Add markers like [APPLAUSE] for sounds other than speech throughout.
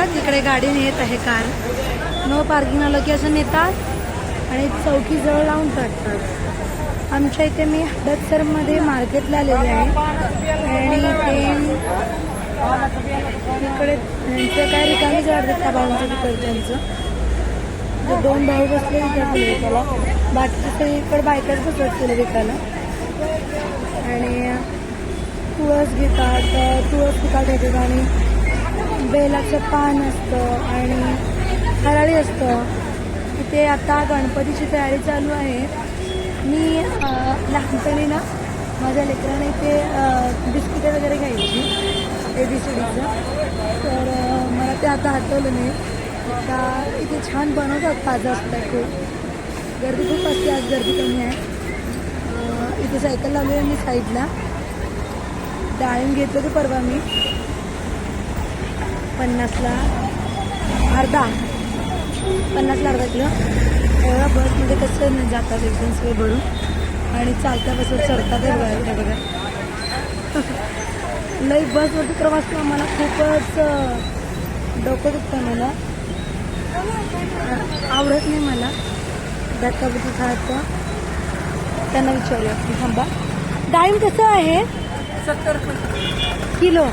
बघा तिकडे गाडी नेत आहे कार. नो पार्किंग लोकेशन येतात आणि चौकीजवळ लावून टाकतात. आमच्या इथे मी हडपसरमध्ये मार्केटला आलेले आहे. आणि ते इकडे त्यांचं काय रिकामी जवळ त्या भाऊंचं तिकडच्यांचं जे दोन भाऊ बसले तिथे त्याला बाकीचे सगळे इकडे बायकाच बसवत विकायला. आणि तुळस घेतात तुळस पिकात त्या ठिकाणी बेलाचं पान असतं आणि हराळी असतं. इथे आता गणपतीची तयारी चालू आहे. मी लहानपणी ना माझ्या लेकरांना इथे बिस्किटे वगैरे घ्यायची ए बी सी डीचं तर मला ते आता आठवलं नाही. आता इथे छान बनवतात ताजा असतं खूप. गर्दी खूप असते आज गर्दी कमी आहे. इथे सायकल लावली मी साईडला. डाळिंब घेतलं होतं परवा मी. पन्नासला अर्धा. पन्नासला अर्धा किलो. एवढा बसमध्ये कसं जातात एकदम सगळे भरून आणि चालता बसत चढतात हे बघा. [LAUGHS] लई बसवरती प्रवास करून मला खूपच डोकं दुखतं मला. आवडत नाही मला. धक्काबुक्की खायचं त्यांना विचारूया. की थांबा. डाळिंब कसं आहे? सत्तर किलो.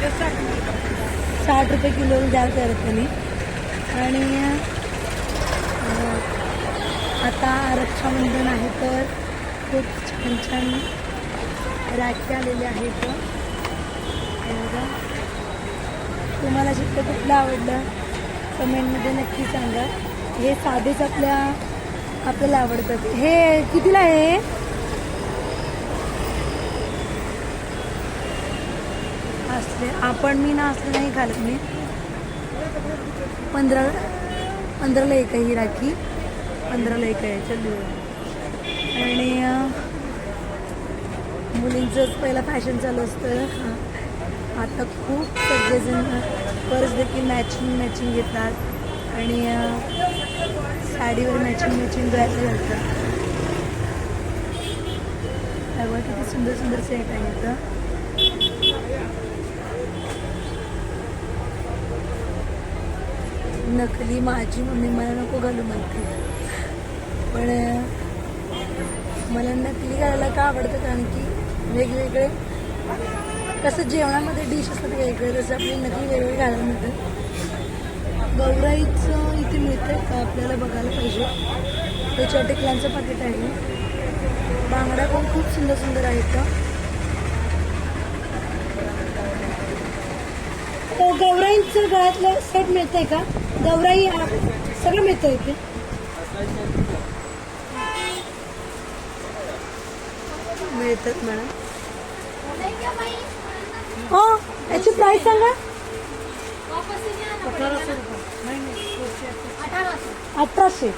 साठ रुपये किलो द्याल करत त्यांनी आणि आता रक्षाबंधन आहे तर खूप छान छान राखी आलेले आहेत. तुम्हाला चित्र कुठलं आवडलं कमेंटमध्ये नक्की सांगा. हे साधेच आपल्या आपल्याला आवडतात. हे कितीला आहे असले आपण मी ना असले नाही घालत मी पंधरा पंधराला एक आहे ही राखी. पंधराला एक आहे चल. आणि मुलींचंच पहिला फॅशन चालू असतं. आता खूप सगळेजण पर्स देखील मॅचिंग मॅचिंग घेतात. आणि साडीवर मॅचिंग मॅचिंग ड्रेस घालतात. किती सुंदर सुंदर सेट आहे इथं. नकली माझी मम्मी मला नको घालू म्हणते. पण मला नकली घालायला का आवडतं? कारण की वेगवेगळे कसं जेवणामध्ये डिश असतात वेगळे तसं आपली नकली वेगवेगळे घालायला मिळतात. गौराईचं इथे मिळतं का आपल्याला बघायला पाहिजे. त्याच्या टिकल्यांचं पाकिट आहे. बांगड्या पण खूप सुंदर सुंदर आहेत का गौराईंचं गळ्यातलं सेट मिळतंय का? गौराई सगळं मिळतं इथे मिळतात मॅडम. हो याची प्राइस सांगा. अठराशे.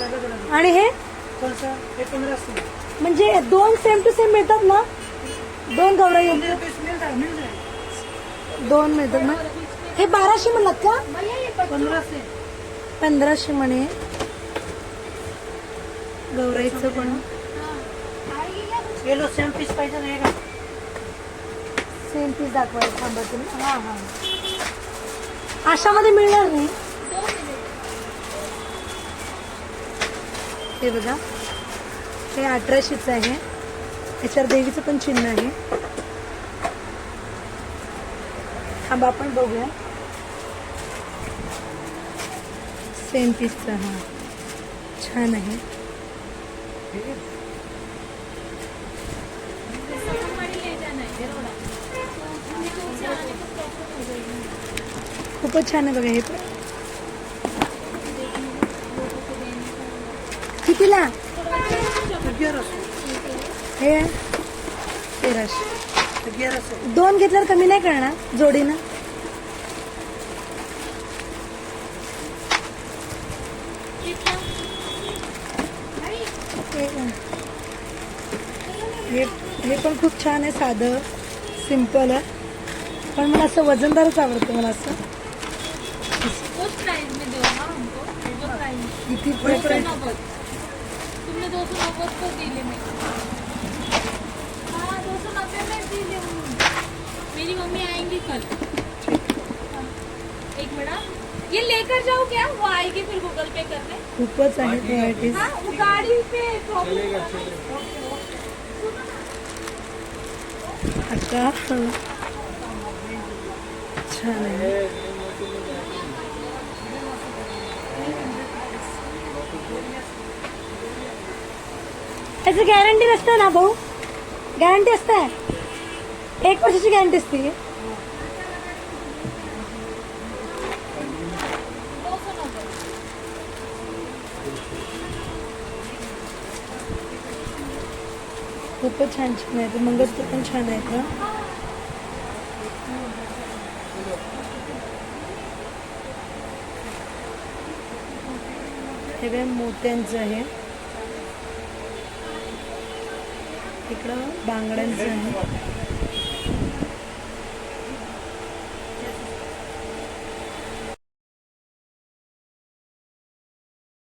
अलग अलग आणि हे? म्हणजे दोन सेम टू सेम मिळतात ना? दोन गौराई. दोन मिळतात ना हे बाराशे म्हणलात का? पंद्रह से पंधराशे. म्हणे. गौराईचं पण. ये लो सेम पीस पाहिजे रहेगा सेम पीस दाखवायला थांबा तुम्ही. हां हां. आशामध्ये मिळणार नाही. हे बघा. हे अठराशेचं आहे. याच्यावर देवीचं पण चिन्ह आहे. थांबा आपण बघूया. सेम पीसचं हां. छान आहे. खूपच छान आहे बघा हे पण. कितीला? हे तेराशे. दोन घेतल्यावर कमी नाही करणार जोडीनं. हे हे पण खूप छान आहे साधं सिंपल आहे. पण मला असं वजनदारच आवडतं मला असं. किती दो price सौ आहे? नव्वद तुमने दो सौ नव्वद को दिले मैं हाँ दो सौ नब्बे में दिले दूंगी कल। हाँ, एक मिनट ये लेकर जाओ क्या? वो आएगी फिर गूगल पे करने। खूपच आहेत व्हरायटीज हाँ वो गाड़ी पे प्रॉब्लम आता छान आहे याची गॅरंटी नसते ना भाऊ गॅरंटी असते एक वर्षाची गॅरंटी असते. खूपच छान छान आहे. मंगळसूत्र पण छान आहे का हे बघा मोत्यांचं आहे. इकडं बांगड्यांचं आहे.